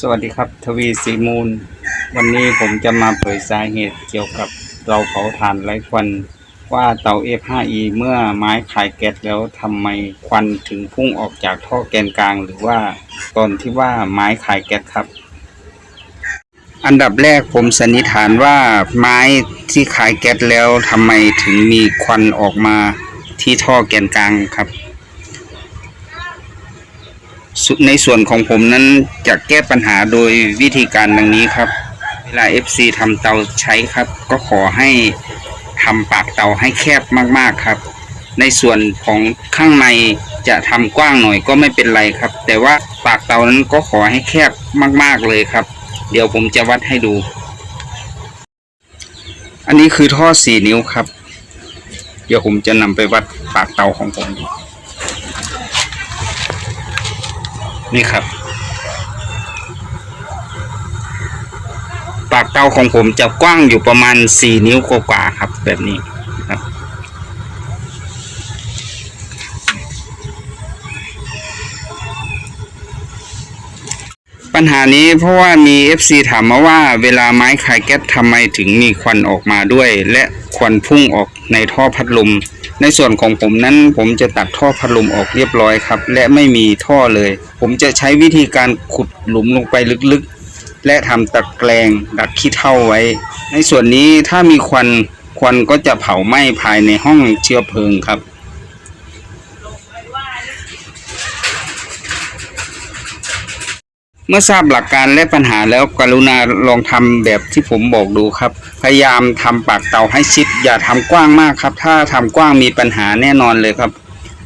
สวัสดีครับ ทวีสีมูล วันนี้ผมจะมาเผยสาเหตุเกี่ยวกับเตาเผาถ่านไร้ควัน ว่าเตา F5E เมื่อไม้คายแก๊สแล้วทำไมควันถึงพุ่งออกจากท่อแกนกลาง หรือว่าตอนที่ว่าไม้คายแก๊สครับ อันดับแรกผมสันนิษฐานว่าไม้ที่คายแก๊สแล้วทำไมถึงมีควันออกมาที่ท่อแกนกลางครับ ในส่วนของผมนั้นจะแก้ปัญหาโดยวิธีการดังนี้ครับ เวลา FC ทำเตาใช้ครับ ก็ขอให้ทำปากเตาให้แคบมากๆครับ ในส่วนของข้างในจะทำกว้างหน่อยก็ไม่เป็นไรครับ แต่ว่าปากเตานั้นก็ขอให้แคบมากๆเลยครับ เดี๋ยวผมจะวัดให้ดู อันนี้คือท่อสี่นิ้วครับ เดี๋ยวผมจะนำไปวัดปากเตาของผมดู นี่ครับ ปากเตาของผมจะกว้างอยู่ประมาณสี่นิ้วกว่าครับ แบบนี้ครับ ปัญหานี้เพราะว่ามี FC ถามมาว่าเวลาไม้คายแก๊สทำไมถึงมีควันออกมาด้วย และควันพุ่งออกในท่อพัดลม ในส่วนของผมนั้นผมจะตัดท่อพัดลมออกเรียบร้อยครับ และไม่มีท่อเลย ผมจะใช้วิธีการขุดหลุมลงไปลึกๆ และทำตะแกรงดักขี้เท่าไว้ ในส่วนนี้ถ้ามีควันควันก็จะเผาไหม้ภายในห้องเชื้อเพลิงครับ เมื่อทราบหลักการและปัญหาแล้วกรุณาลองทำแบบที่ผมบอกดูครับ พยายามทำปากเตาให้ชิด อย่าทำกว้างมากครับ ถ้าทำกว้างมีปัญหาแน่นอนเลยครับ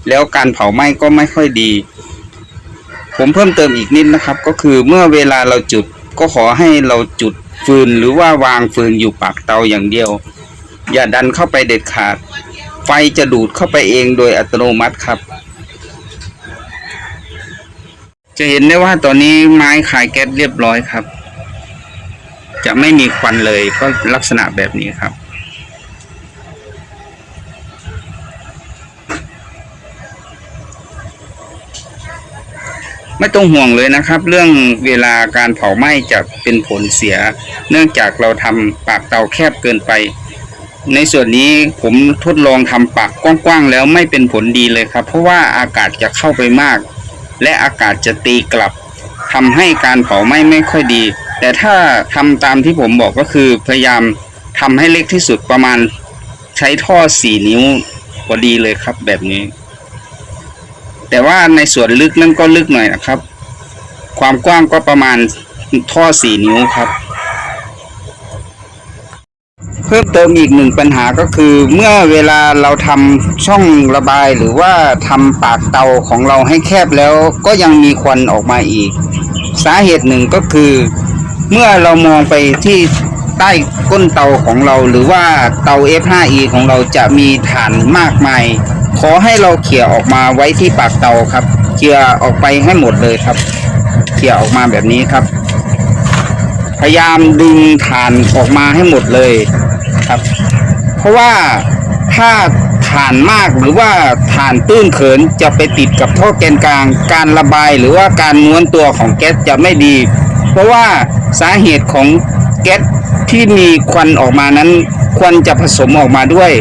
แล้วการเผาไหม้ก็ไม่ค่อยดี ผมเพิ่มเติมอีกนิดนะครับ ก็คือเมื่อเวลาเราจุดก็ขอให้เราจุดฟืนหรือว่าวางฟืนอยู่ปากเตาอย่างเดียว อย่าดันเข้าไปเด็ดขาด ไฟจะดูดเข้าไปเองโดยอัตโนมัติครับ จะเห็นได้ว่าตอนนี้ไม้คายแก๊สเรียบร้อยครับ จะไม่มีควันเลยก็ลักษณะแบบนี้ครับ ไม่ต้องห่วงเลยนะครับ เรื่องเวลาการเผาไหม้จะเป็นผลเสีย เนื่องจากเราทำปากเตาแคบเกินไป ในส่วนนี้ผมทดลองทำปากกว้างๆแล้วไม่เป็นผลดีเลยครับ เพราะว่าอากาศจะเข้าไปมาก และอากาศจะตีกลับทำให้การเผาไหม้ไม่ค่อยดี แต่ถ้าทำตามที่ผมบอกก็คือพยายามทำให้เล็กที่สุดประมาณใช้ท่อสี่นิ้วพอดีเลยครับแบบนี้ แต่ว่าในส่วนลึกนั่นก็ลึกหน่อยนะครับ ความกว้างก็ประมาณท่อสี่นิ้วครับ เพิ่มเติมอีกหนึ่งปัญหาก็คือ เมื่อเวลาเราทำช่องระบายหรือว่าทำปากเตาของเราให้แคบแล้วก็ยังมีควันออกมาอีก สาเหตุหนึ่งก็คือ เมื่อเรามองไปที่ใต้ก้นเตาของเราหรือว่าเตา F5E ของเราจะมีฐานมากมาย ขอให้เราเขี่ยออกมาไว้ที่ปากเตาครับเขี่ยออกไปให้หมดเลยครับเขี่ยออกมาแบบนี้ครับ พยายามดึงฐานออกมาให้หมดเลย ครับ เพราะว่าถ้าฐานมากหรือว่าฐานตื้นเขินจะไปติดกับท่อแกนกลาง การระบายหรือว่าการม้วนตัวของแก๊สจะไม่ดี เพราะว่าสาเหตุของแก๊สที่มีควันออกมานั้น ควันจะผสมออกมาด้วย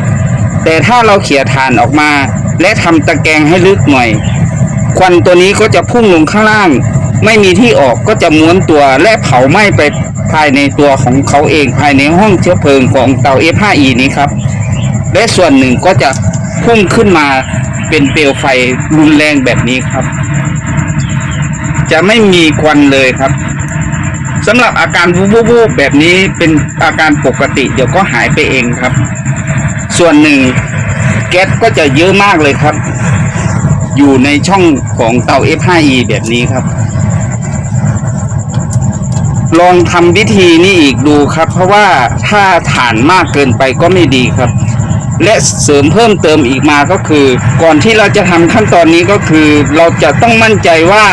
แต่ถ้าเราเขี่ยฐานออกมา และทำตะแกรงให้ลึกหน่อย ควันตัวนี้ก็จะพุ่งลงข้างล่าง ไม่มีที่ออกก็จะม้วนตัวและเผาไหม้ไปภายในตัวของเขาเองภายในห้องเชื้อเพลิงของเตา F5E นี้ครับ และส่วนหนึ่งก็จะพุ่งขึ้นมาเป็นเปลวไฟรุนแรงแบบนี้ครับ จะไม่มีควันเลยครับสำหรับอาการวูบวูบแบบนี้เป็นอาการปกติ เดี๋ยวก็หายไปเองครับ ส่วนหนึ่งแก๊สก็จะเยอะมากเลยครับ อยู่ในช่องของเตา F5E แบบนี้ครับ ลองทำวิธีนี้อีกดูครับ เพราะว่าถ้าฐานมากเกินไปก็ไม่ดีครับ และเสริมเพิ่มเติมอีกมาก็คือ ก่อนที่เราจะทำขั้นตอนนี้ก็คือ เราจะต้องมั่นใจว่า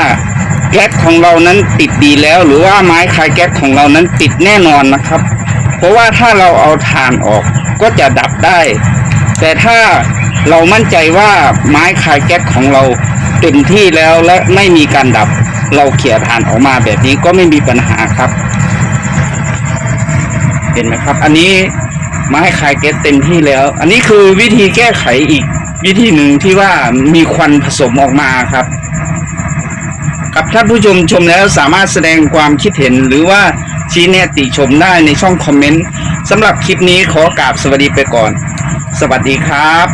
แก๊สของเรานั้นติดดีแล้ว หรือว่าไม้คายแก๊สของเรานั้นติดแน่นอนนะครับ เพราะว่าถ้าเราเอาถ่านออกก็จะดับได้ แต่ถ้าเรามั่นใจว่าไม้คายแก๊สของเราเต็มที่แล้วและไม่มีการดับ เราเขี่ยถ่านออกมาแบบนี้ก็ไม่มีปัญหาครับ เห็นไหมครับ อันนี้ไม้คลายแก๊สเต็มที่แล้ว อันนี้คือวิธีแก้ไขอีก วิธีหนึ่งที่ว่ามีควันผสมออกมาครับกับท่านผู้ชมชมแล้วสามารถแสดงความคิดเห็นหรือว่าชี้แนะติชมได้ในช่องคอมเมนต์สำหรับคลิปนี้ขอกราบสวัสดีไปก่อน สวัสดีครับ